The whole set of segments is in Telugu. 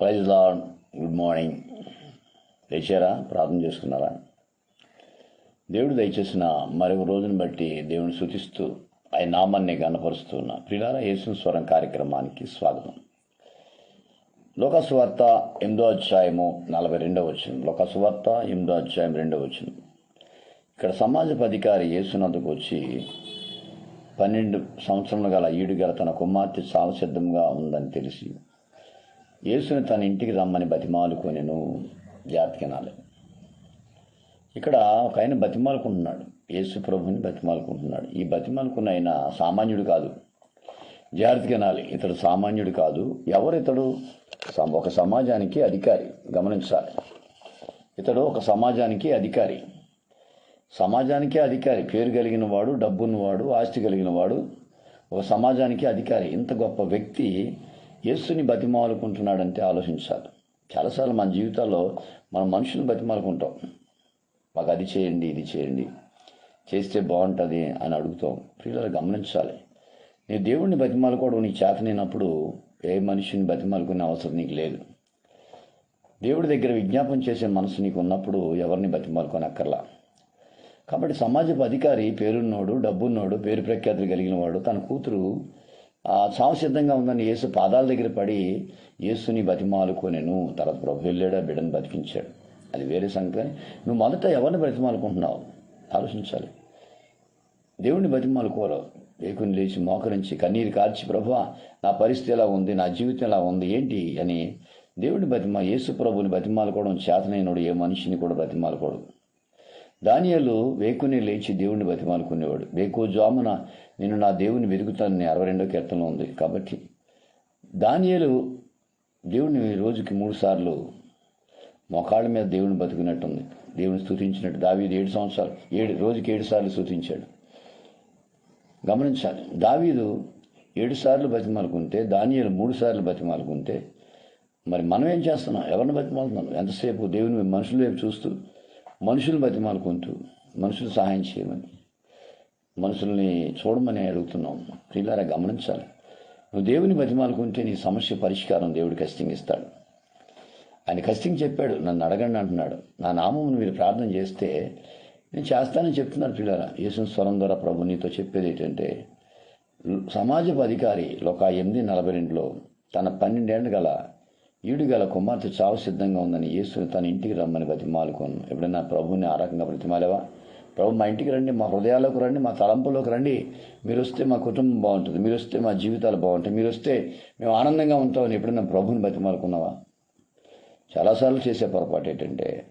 Praise lord good morning. లేచారా? ప్రార్థన చేసుకున్నారా? దేవుడు దయచేసిన మరొక రోజును బట్టి దేవుని శృతిస్తూ ఆయన నామాన్ని గనపరుస్తున్న ప్రిలారా యేసు స్వరం కార్యక్రమానికి స్వాగతం. లోకసువార్త ఎనిమిదో అధ్యాయము నలభై రెండవ వచ్చిన లోకసువార్త ఎనిమిదో అధ్యాయం రెండవ వచ్చిన ఇక్కడ సమాజపు అధికారి యేసునందుకు వచ్చి పన్నెండు సంవత్సరములు గల ఈడు గల తన కుమార్తె చాలా సిద్ధంగా ఉందని తెలిసి యేసుని తన ఇంటికి రమ్మని బతిమాలుకొనిను. జాతికినాలి ఇక్కడ ఒక ఆయన బతిమాలుకుంటున్నాడు. యేసు ప్రభుని బతిమాలుకుంటున్నాడు. ఈ బతిమాలుకున్న ఆయన సామాన్యుడు కాదు. జాగ్రత్త ఇతడు సామాన్యుడు కాదు. ఎవరు ఇతడు ఒక సమాజానికి అధికారి. గమనించాలి. ఇతడు ఒక సమాజానికి అధికారి. సమాజానికే అధికారి. పేరు కలిగిన వాడు డబ్బున్నవాడు ఆస్తి కలిగిన వాడు ఒక సమాజానికి అధికారి. ఇంత గొప్ప వ్యక్తి యేసుని బతిమాలుకుంటున్నాడంటే ఆలోచించాలి. చాలాసార్లు మన జీవితాల్లో మనం మనుషుని బతిమాలుకుంటాం. మాకు అది చేయండి ఇది చేయండి. చేస్తే బాగుంటుంది అని అడుగుతాం. పిల్లలు గమనించాలి. నీ దేవుడిని బతిమాలుకోవడం నీ చేతనైనప్పుడు ఏ మనిషిని బతిమాలుకునే అవసరం నీకు లేదు. దేవుడి దగ్గర విజ్ఞాపం చేసే మనసు నీకు ఉన్నప్పుడు ఎవరిని బతిమాలుకోనక్కర్లా. కాబట్టి సమాజపు అధికారి పేరున్నోడు డబ్బున్నోడు పేరు ప్రఖ్యాతులు కలిగిన వాడు తన కూతురు చావు సిద్ధంగా ఉందని యేసు పాదాల దగ్గర పడి యేసుని బతిమాలుకొనెను. తర్వాత ప్రభు వెళ్ళాడు బిడ్డను బతికించాడు. అది వేరే సంగతి. నువ్వు మొదట ఎవరిని బతిమాలుకుంటున్నావు? ఆలోచించాలి. దేవుణ్ణి బతిమాలుకోరు. వేకుని లేచి మోకరించి కన్నీరు కార్చి ప్రభా నా పరిస్థితి ఎలా ఉంది? నా జీవితం ఎలా ఉంది? ఏంటి? అని దేవుడిని బతిమా యేసు ప్రభుని బతిమాలుకోవడం చేతనైనడు ఏ మనిషిని కూడా బతిమాలుకోడు. దానియాలు వేకుని లేచి దేవుణ్ణి బతిమాలుకునేవాడు. వేకు జామున నేను నా దేవుని వెతుకుతానని అరవై రెండో కీర్తనలో ఉంది. కాబట్టి దానియాలు దేవుడిని రోజుకి మూడు సార్లు మోకాళ్ళ మీద దేవుని బతికినట్టుంది. దేవుని స్థుతించినట్టు దావీదు ఏడు సంవత్సరాలు ఏడు రోజుకి ఏడు సార్లు స్థుతించాడు గమనించాలి. దావీదు ఏడు సార్లు బతిమాలుకుంటే దానియాలు మూడు సార్లు బతిమాలుకుంటే మరి మనం ఏం చేస్తున్నాం? ఎవరిని బతిమాలుతున్నాం? ఎంతసేపు దేవుని మనుషులు వైపు చూస్తూ మనుషులు బతిమాలుకుంటూ మనుషులు సహాయం చేయమని మనుషుల్ని చూడమని అడుగుతున్నాం. ప్రియులారా గమనించాలి. నువ్వు దేవుని బతిమాలుకుంటే నీ సమస్య పరిష్కారం దేవుడు ఖచ్చితంగా ఇస్తాడు. ఆయన ఖచ్చితంగా చెప్పాడు నన్ను అడగండి అంటున్నాడు. నా నామమును మీరు ప్రార్థన చేస్తే నేను చేస్తానని చెప్తున్నాను పిల్లరా యేసు స్వరం ద్వారా ప్రభు నీతో చెప్పేది ఏంటంటే సమాజపు అధికారి లోక ఎనిమిది నలభై రెండులో తన పన్నెండేళ్ళు గల ఈడుగల కుమార్తె చావు సిద్ధంగా ఉందని యేసుని తన ఇంటికి రమ్మని బతిమాలుకోను. ఎప్పుడైనా ప్రభుని ఆ రకంగా బ్రతిమాలేవా? ప్రభు మా ఇంటికి రండి మా హృదయాల్లోకి రండి మా తలంపులోకి రండి. మీరు వస్తే మా కుటుంబం బాగుంటుంది మీరు వస్తే మా జీవితాలు బాగుంటాయి మీరు వస్తే మేము ఆనందంగా ఉంటామని ఎప్పుడైనా ప్రభుని బతిమాలుకున్నావా? చాలాసార్లు చేసే పొరపాటు ఏంటంటే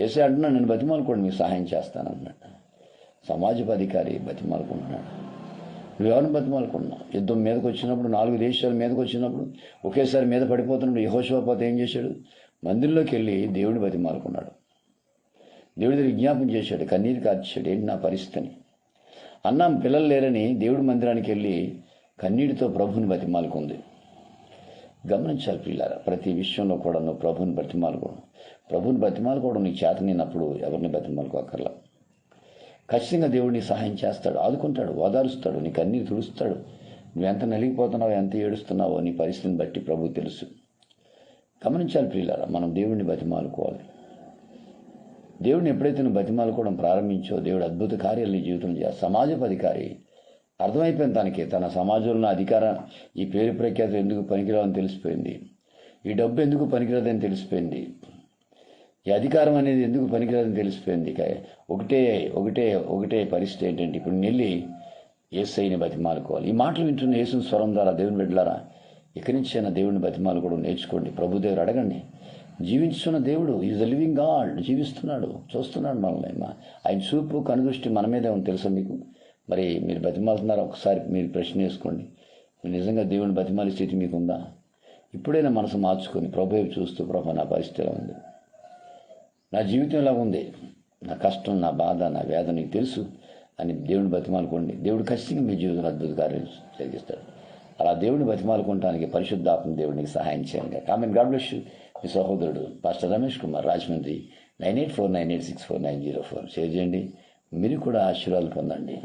ఏసే అంటున్నా నేను బతిమాలుకోండి మీకు సహాయం చేస్తానన్నాడు సమాజపు అధికారి బతిమాలుకుంటున్నాడు. ఎవరిని బతిమాలకున్నా యుద్ధం మీదకి వచ్చినప్పుడు నాలుగు దేశాల మీదకి వచ్చినప్పుడు ఒకేసారి మీద పడిపోతున్నప్పుడు యహోశివపాత ఏం చేశాడు? మందిరంలోకి వెళ్ళి దేవుడిని బతిమాలకున్నాడు దేవుడి విజ్ఞాపం చేశాడు. కన్నీరు కార్చాడు ఏంటి నా పరిస్థితిని? అన్నం పిల్లలు లేరని దేవుడి మందిరానికి వెళ్ళి కన్నీటితో ప్రభుని బతిమాలకుంది గమనించాలి పిల్లారా ప్రతి విషయంలో కూడా నువ్వు ప్రభుని బతిమాలకూడదు ప్రభుని బతిమాలకోవడం నీకు చేతనైనప్పుడు ఎవరిని బతిమాలుకోకర్లా ఖచ్చితంగా దేవుడిని సహాయం చేస్తాడు ఆదుకుంటాడు ఓదారుస్తాడు నీకు అన్నీ తుడుస్తాడు. నువ్వు ఎంత నలిగిపోతున్నావో ఎంత ఏడుస్తున్నావో నీ పరిస్థితిని బట్టి ప్రభు తెలుసు. గమనించాలి ప్రియులారా మనం దేవుడిని బతిమాలుకోవాలి. దేవుడిని ఎప్పుడైతే నువ్వు బతిమాలుకోవడం ప్రారంభించో దేవుడు అద్భుత కార్యాలు నీ జీవితంలో చేస్తా సమాజపు అధికారి అర్థమైపోయింది తనకి తన సమాజంలో అధికారం ఈ పేరు ప్రఖ్యాతం ఎందుకు పనికిరావని తెలిసిపోయింది. ఈ డబ్బు ఎందుకు పనికిరాదని తెలిసిపోయింది. ఈ అధికారం అనేది ఎందుకు పనికిరాదని తెలిసిపోయింది? ఒకటే ఒకటే ఒకటే పరిస్థితి ఏంటంటే ఇప్పుడు నెల్లి ఏసైని బతిమాలుకోవాలి. ఈ మాటలు వింటున్న యేసు స్వరం ద్వారా దేవుని బిడ్డలారా ఇక్కడి నుంచి అయినా దేవుని బతిమాలు కూడా నేర్చుకోండి. ప్రభు దగ్గర అడగండి. జీవించున్న దేవుడు ఈజ్ ద లివింగ్ గాడ్ జీవిస్తున్నాడు చూస్తున్నాడు మనల్ని. ఆయన చూపు కనుదృష్టి మన మీదే ఉంది తెలుసా మీకు? మరి మీరు బతిమాలుతున్నారా? ఒకసారి మీరు ప్రశ్న వేసుకోండి. నిజంగా దేవుని బతిమాలి స్థితి మీకు ఉందా ఇప్పుడైనా మనసు మార్చుకొని ప్రభు చూస్తూ ప్రభు నా పరిస్థితి ఉంది. నా జీవితం ఎలా ఉంది? నా కష్టం నా బాధ నా వేదన నీకు తెలుసు. అని దేవుని బతిమాలుకోండి. దేవుడు ఖచ్చితంగా మీ జీవితంలో అద్భుత కార్యం జరిగిస్తాడు. అలా దేవుడిని బతిమాలుకోవటానికి పరిశుద్ధాత్మ దేవుడికి సహాయం చేయండి. కామెంట్ గాడ్ బ్లెస్ మీ సహోదరుడు pastor Ramesh Kumar Rajahmundry nine eight four nine eight six four nine zero four. Share చేయండి. మీరు కూడా ఆశీర్వాదాలు పొందండి.